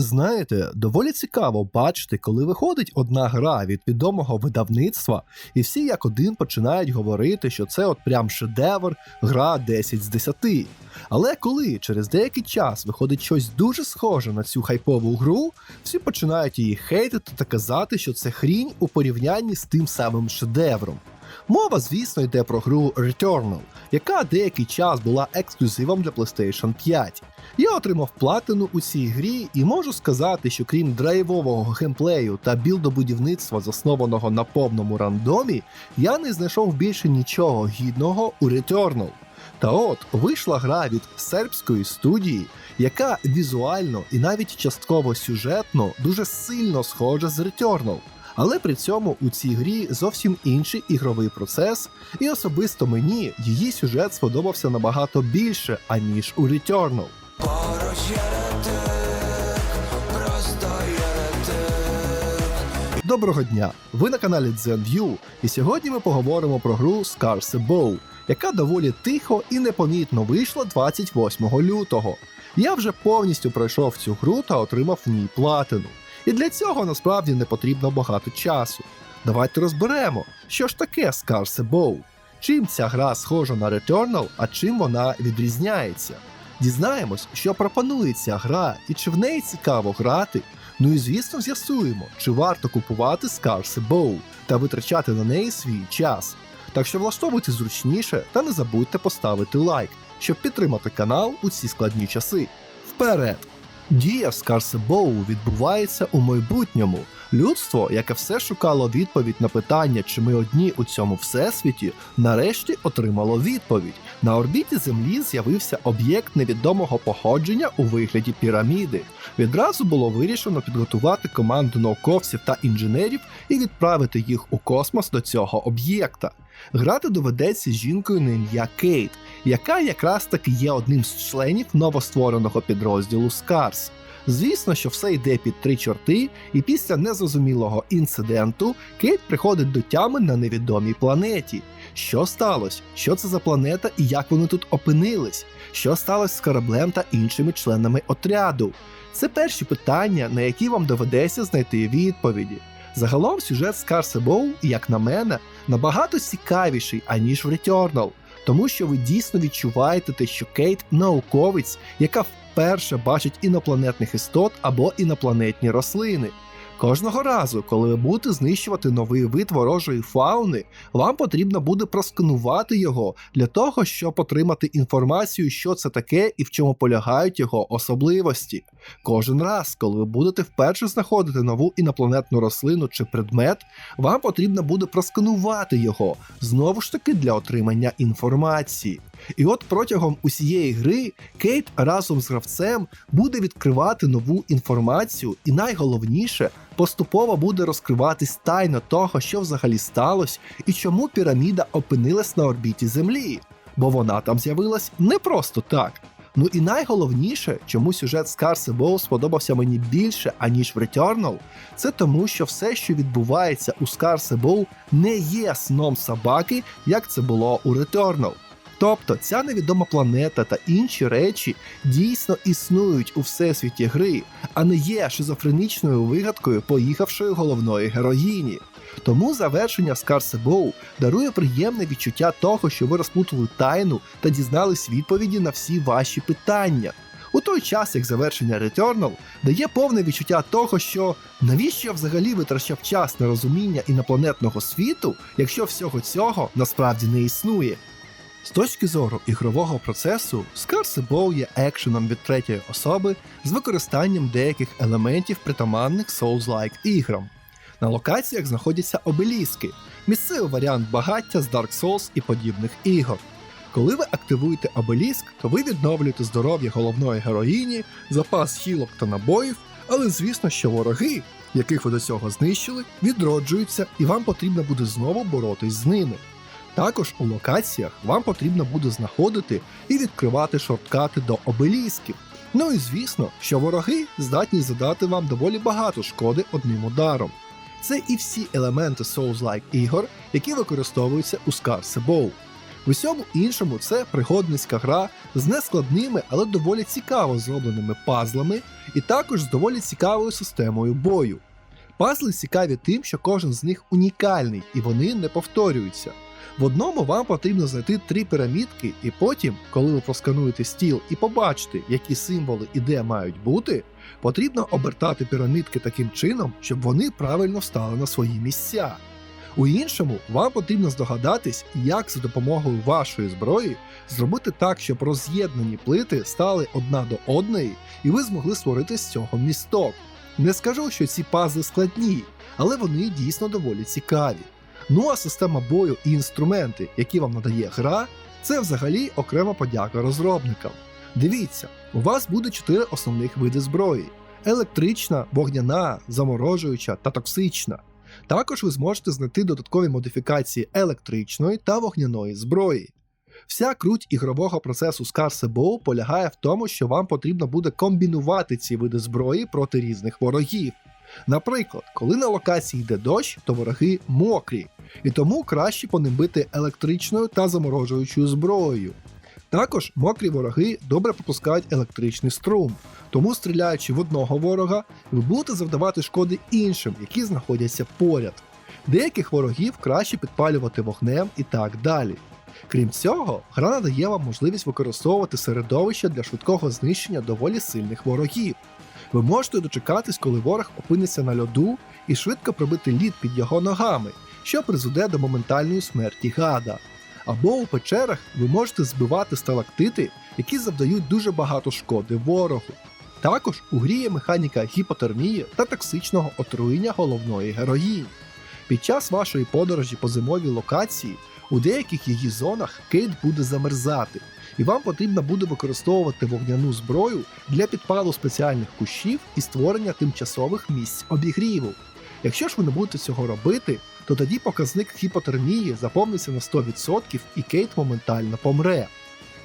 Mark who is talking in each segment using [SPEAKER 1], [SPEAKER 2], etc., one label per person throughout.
[SPEAKER 1] Знаєте, доволі цікаво бачити, коли виходить одна гра від відомого видавництва, і всі як один починають говорити, що це от прям шедевр, гра 10 з 10. Але коли через деякий час виходить щось дуже схоже на цю хайпову гру, всі починають її хейтити та казати, що це хрінь у порівнянні з тим самим шедевром. Мова, звісно, йде про гру Returnal, яка деякий час була ексклюзивом для PlayStation 5. Я отримав платину у цій грі і можу сказати, що крім драйвового геймплею та білдобудівництва, заснованого на повному рандомі, я не знайшов більше нічого гідного у Returnal. Та от вийшла гра від сербської студії, яка візуально і навіть частково сюжетно дуже сильно схожа з Returnal. Але при цьому у цій грі зовсім інший ігровий процес, і особисто мені її сюжет сподобався набагато більше, аніж у Returnal. Доброго дня! Ви на каналі ZenView, і сьогодні ми поговоримо про гру Scars Bow, яка доволі тихо і непомітно вийшла 28 лютого. Я вже повністю пройшов цю гру та отримав в ній платину. І для цього насправді не потрібно багато часу. Давайте розберемо, що ж таке Scars Bow. Чим ця гра схожа на Returnal, а чим вона відрізняється. Дізнаємось, що пропонує ця гра і чи в неї цікаво грати. Ну і звісно з'ясуємо, чи варто купувати Scars Bow та витрачати на неї свій час. Так що влаштовуйте зручніше та не забудьте поставити лайк, щоб підтримати канал у ці складні часи. Вперед! Дія Скарсебоу відбувається у майбутньому. Людство, яке все шукало відповідь на питання, чи ми одні у цьому всесвіті, нарешті отримало відповідь. На орбіті Землі з'явився об'єкт невідомого походження у вигляді піраміди. Відразу було вирішено підготувати команду науковців та інженерів і відправити їх у космос до цього об'єкта. Грати доведеться жінкою на ім'я Кейт, яка якраз таки є одним з членів новоствореного підрозділу Скарс. Звісно, що все йде під три чорти, і після незрозумілого інциденту Кейт приходить до тями на невідомій планеті. Що сталося? Що це за планета і як вони тут опинились? Що сталося з кораблем та іншими членами отряду? Це перші питання, на які вам доведеться знайти відповіді. Загалом сюжет Scars Bow, як на мене, набагато цікавіший, аніж в Returnal, тому що ви дійсно відчуваєте те, що Кейт науковець, яка вперше бачить інопланетних істот або інопланетні рослини. Кожного разу, коли ви будете знищувати новий вид ворожої фауни, вам потрібно буде просканувати його для того, щоб отримати інформацію, що це таке і в чому полягають його особливості. Кожен раз, коли ви будете вперше знаходити нову інопланетну рослину чи предмет, вам потрібно буде просканувати його знову ж таки для отримання інформації. І от протягом усієї гри Кейт разом з гравцем буде відкривати нову інформацію, і найголовніше поступово буде розкриватись тайна того, що взагалі сталося і чому піраміда опинилась на орбіті Землі. Бо вона там з'явилась не просто так. Ну і найголовніше, чому сюжет Scars Bow сподобався мені більше, аніж в Returnal, це тому, що все, що відбувається у Scars Bow, не є сном собаки, як це було у Returnal. Тобто ця невідома планета та інші речі дійсно існують у всесвіті гри, а не є шизофренічною вигадкою поїхавшої головної героїні. Тому завершення Scars Bow дарує приємне відчуття того, що ви розплутали тайну та дізнались відповіді на всі ваші питання. У той час, як завершення Returnal дає повне відчуття того, що навіщо я взагалі витрачав час на розуміння інопланетного світу, якщо всього цього насправді не існує. З точки зору ігрового процесу, Scars Bow є екшеном від третьої особи з використанням деяких елементів притаманних Souls-like іграм. На локаціях знаходяться обеліски, місцевий варіант багаття з Dark Souls і подібних ігор. Коли ви активуєте обеліск, то ви відновлюєте здоров'я головної героїні, запас хілок та набоїв, але звісно, що вороги, яких ви до цього знищили, відроджуються і вам потрібно буде знову боротись з ними. Також у локаціях вам потрібно буде знаходити і відкривати шорткати до обелісків. Ну і звісно, що вороги здатні задати вам доволі багато шкоди одним ударом. Це і всі елементи Souls-like ігор, які використовуються у Scars Bow. В усьому іншому це пригодницька гра з нескладними, але доволі цікаво зробленими пазлами, і також з доволі цікавою системою бою. Пазли цікаві тим, що кожен з них унікальний і вони не повторюються. В одному вам потрібно знайти три пірамідки, і потім, коли ви проскануєте стіл і побачите, які символи і де мають бути, потрібно обертати пірамідки таким чином, щоб вони правильно встали на свої місця. У іншому вам потрібно здогадатись, як за допомогою вашої зброї зробити так, щоб роз'єднані плити стали одна до одної, і ви змогли створити з цього місток. Не скажу, що ці пазли складні, але вони дійсно доволі цікаві. Ну а система бою і інструменти, які вам надає гра, це взагалі окрема подяка розробникам. Дивіться, у вас буде чотири основних види зброї: електрична, вогняна, заморожуюча та токсична. Також ви зможете знайти додаткові модифікації електричної та вогняної зброї. Вся круть ігрового процесу Scarce Bow полягає в тому, що вам потрібно буде комбінувати ці види зброї проти різних ворогів. Наприклад, коли на локації йде дощ, то вороги мокрі, і тому краще по ним бити електричною та заморожуючою зброєю. Також мокрі вороги добре пропускають електричний струм, тому стріляючи в одного ворога, ви будете завдавати шкоди іншим, які знаходяться поряд. Деяких ворогів краще підпалювати вогнем і так далі. Крім цього, гра надає вам можливість використовувати середовище для швидкого знищення доволі сильних ворогів. Ви можете дочекатись, коли ворог опиниться на льоду і швидко пробити лід під його ногами, що призведе до моментальної смерті гада. Або у печерах ви можете збивати сталактити, які завдають дуже багато шкоди ворогу. Також у грі є механіка гіпотермії та токсичного отруєння головної героїні. Під час вашої подорожі по зимовій локації у деяких її зонах Кейт буде замерзати, і вам потрібно буде використовувати вогняну зброю для підпалу спеціальних кущів і створення тимчасових місць обігріву. Якщо ж ви не будете цього робити, то тоді показник гіпотермії заповниться на 100% і Кейт моментально помре.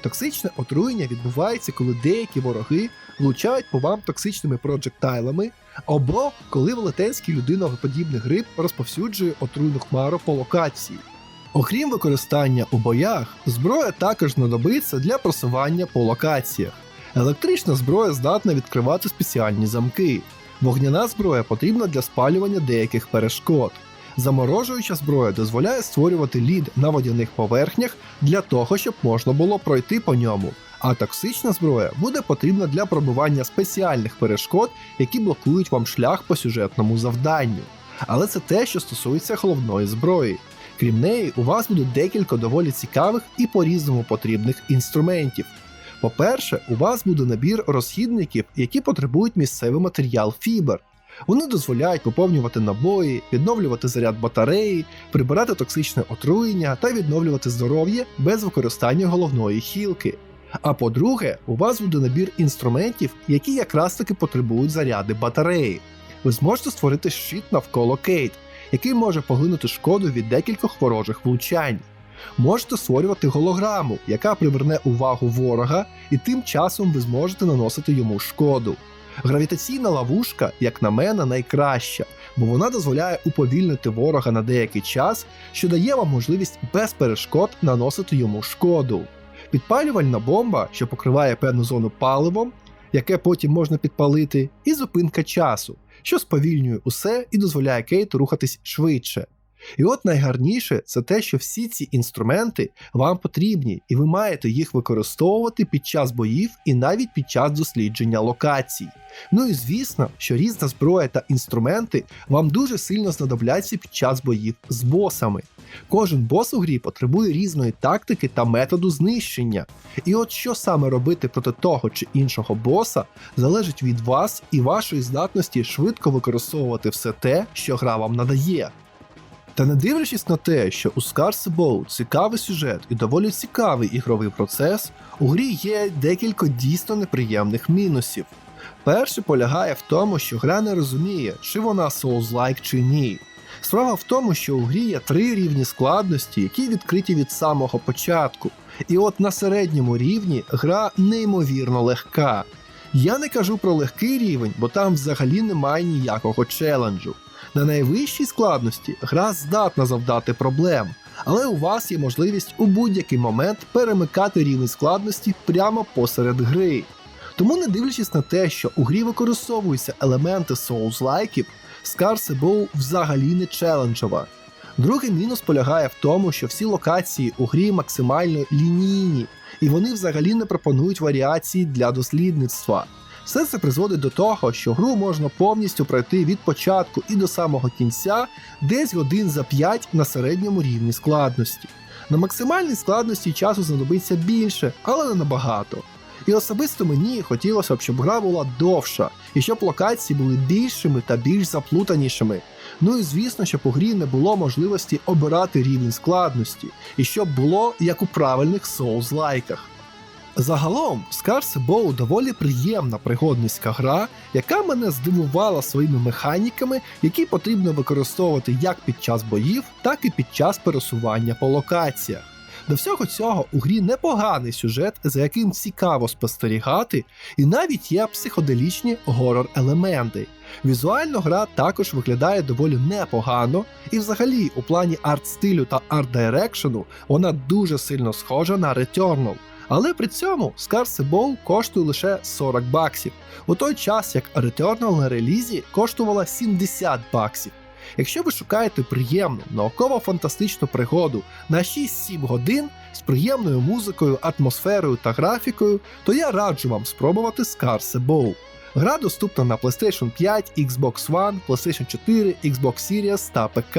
[SPEAKER 1] Токсичне отруєння відбувається, коли деякі вороги влучають по вам токсичними проджектайлами, або коли велетенський людиноподібний гриб розповсюджує отруйну хмару по локації. Окрім використання у боях, зброя також знадобиться для просування по локаціях. Електрична зброя здатна відкривати спеціальні замки. Вогняна зброя потрібна для спалювання деяких перешкод. Заморожуюча зброя дозволяє створювати лід на водяних поверхнях для того, щоб можна було пройти по ньому. А токсична зброя буде потрібна для пробивання спеціальних перешкод, які блокують вам шлях по сюжетному завданню. Але це те, що стосується головної зброї. Крім неї, у вас буде декілька доволі цікавих і по-різному потрібних інструментів. По-перше, у вас буде набір розхідників, які потребують місцевий матеріал фібер. Вони дозволяють поповнювати набої, відновлювати заряд батареї, прибирати токсичне отруєння та відновлювати здоров'я без використання головної хілки. А по-друге, у вас буде набір інструментів, які якраз таки потребують заряди батареї. Ви зможете створити щит навколо Кейт, який може поглинути шкоду від декількох ворожих влучань. Можете створювати голограму, яка приверне увагу ворога, і тим часом ви зможете наносити йому шкоду. Гравітаційна ловушка, як на мене, найкраща, бо вона дозволяє уповільнити ворога на деякий час, що дає вам можливість без перешкод наносити йому шкоду. Підпалювальна бомба, що покриває певну зону паливом, яке потім можна підпалити, і зупинка часу, що сповільнює усе і дозволяє Кейту рухатись швидше. І от найгарніше це те, що всі ці інструменти вам потрібні, і ви маєте їх використовувати під час боїв і навіть під час дослідження локацій. Ну і звісно, що різна зброя та інструменти вам дуже сильно знадобляться під час боїв з босами. Кожен бос у грі потребує різної тактики та методу знищення. І от що саме робити проти того чи іншого боса, залежить від вас і вашої здатності швидко використовувати все те, що гра вам надає. Та не дивлячись на те, що у Scarce Bow цікавий сюжет і доволі цікавий ігровий процес, у грі є декілька дійсно неприємних мінусів. Перший полягає в тому, що гра не розуміє, чи вона Souls-like чи ні. Справа в тому, що у грі є три рівні складності, які відкриті від самого початку. І от на середньому рівні гра неймовірно легка. Я не кажу про легкий рівень, бо там взагалі немає ніякого челенджу. На найвищій складності гра здатна завдати проблем, але у вас є можливість у будь-який момент перемикати рівень складності прямо посеред гри. Тому, не дивлячись на те, що у грі використовуються елементи соус-лайків, Scars Above взагалі не челенджова. Другий мінус полягає в тому, що всі локації у грі максимально лінійні, і вони взагалі не пропонують варіації для дослідництва. Все це призводить до того, що гру можна повністю пройти від початку і до самого кінця десь годин за 5 на середньому рівні складності. На максимальній складності часу знадобиться більше, але не набагато. І особисто мені хотілося б, щоб гра була довша, і щоб локації були більшими та більш заплутанішими. Ну і звісно, щоб у грі не було можливості обирати рівень складності, і щоб було як у правильних Souls-лайках. Загалом, Scars Bow доволі приємна пригодницька гра, яка мене здивувала своїми механіками, які потрібно використовувати як під час боїв, так і під час пересування по локаціях. До всього цього у грі непоганий сюжет, за яким цікаво спостерігати, і навіть є психоделічні горор-елементи. Візуально гра також виглядає доволі непогано, і взагалі у плані арт-стилю та арт-дирекшену вона дуже сильно схожа на Returnal. Але при цьому Scars Bow коштує лише 40 баксів, у той час як Returnal на релізі коштувала 70 баксів. Якщо ви шукаєте приємну науково-фантастичну пригоду на 6-7 годин з приємною музикою, атмосферою та графікою, то я раджу вам спробувати Scars Bow. Гра доступна на PlayStation 5, Xbox One, PlayStation 4, Xbox Series та ПК.